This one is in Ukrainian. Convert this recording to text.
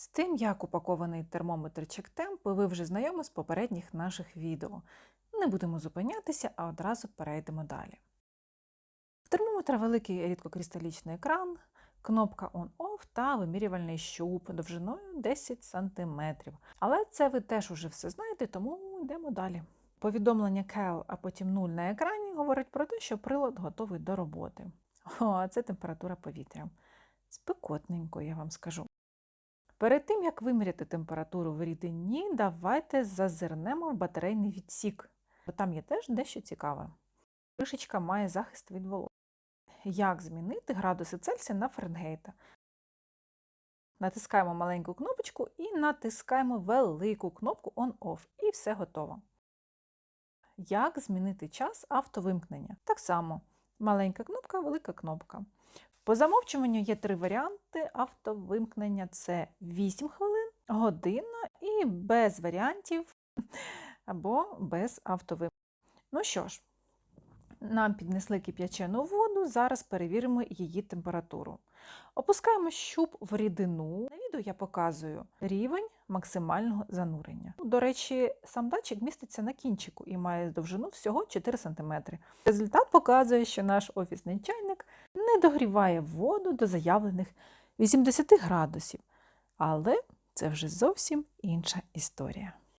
З тим, як упакований термометр CheckTemp, ви вже знайомі з попередніх наших відео. Не будемо зупинятися, а одразу перейдемо далі. В термометра великий рідкокристалічний екран, кнопка On-Off та вимірювальний щуп довжиною 10 см. Але це ви теж уже все знаєте, тому йдемо далі. Повідомлення CAL, а потім 0 на екрані говорить про те, що прилад готовий до роботи. О, а це температура повітря. Спекотненько, я вам скажу. Перед тим, як виміряти температуру в рідині, давайте зазирнемо в батарейний відсік, там є теж дещо цікаве. Кришечка має захист від вологи. Як змінити градуси Цельсія на Фаренгейта? Натискаємо маленьку кнопочку і натискаємо велику кнопку On-Off, і все готово. Як змінити час автовимкнення? Так само маленька кнопка, велика кнопка. По замовчуванню є три варіанти автовимкнення: це 8 хвилин, година і без варіантів або без автовимкнення. Ну що ж, нам піднесли кип'ячену воду, зараз перевіримо її температуру. Опускаємо щуп в рідину. На відео я показую рівень максимального занурення. До речі, сам датчик міститься на кінчику і має довжину всього 4 см. Результат показує, що наш офісний чайник не догріває воду до заявлених 80 градусів. Але це вже зовсім інша історія.